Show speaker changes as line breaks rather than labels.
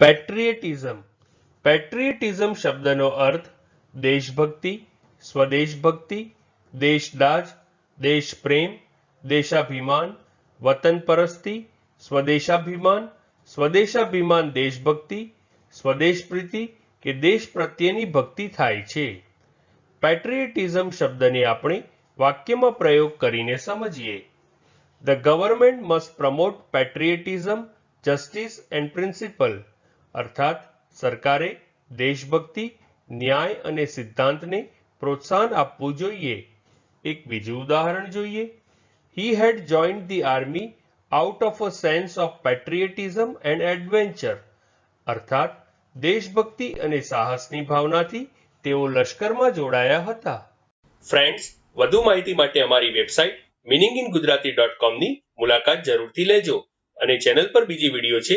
પેટ્રિયટિઝમ પેટ્રિયટિઝમ શબ્દનો અર્થ દેશભક્તિ, સ્વદેશભક્તિ, દેશદાજ, દેશપ્રેમ, દેશાભિમાન વતન પરસ્તી સ્વદેશાભિમાન સ્વદેશાભિમાન દેશભક્તિ, સ્વદેશપ્રીતિ કે દેશ પ્રત્યેની ભક્તિ થાય છે. પેટ્રિયટિઝમ શબ્દને આપણે વાક્યમાં પ્રયોગ કરીને સમજીએ. The government must promote patriotism justice and principle અર્થાત સરકારે દેશભક્તિ, ન્યાય અને સિદ્ધાંતને પ્રોત્સાહન આપવું જોઈએ. એક બીજું ઉદાહરણ જોઈએ. He had joined the army out of a sense of patriotism and adventure અર્થાત દેશભક્તિ અને સાહસની ભાવનાથી તેઓ લશ્કરમાં જોડાયા હતા. ફ્રેન્ડ્સ વધુ માહિતી માટે અમારી website meaning in Gujarati dot કોમની મુલાકાત જરૂરથી લેજો અને ચેનલ પર બીજી વીડિયો છે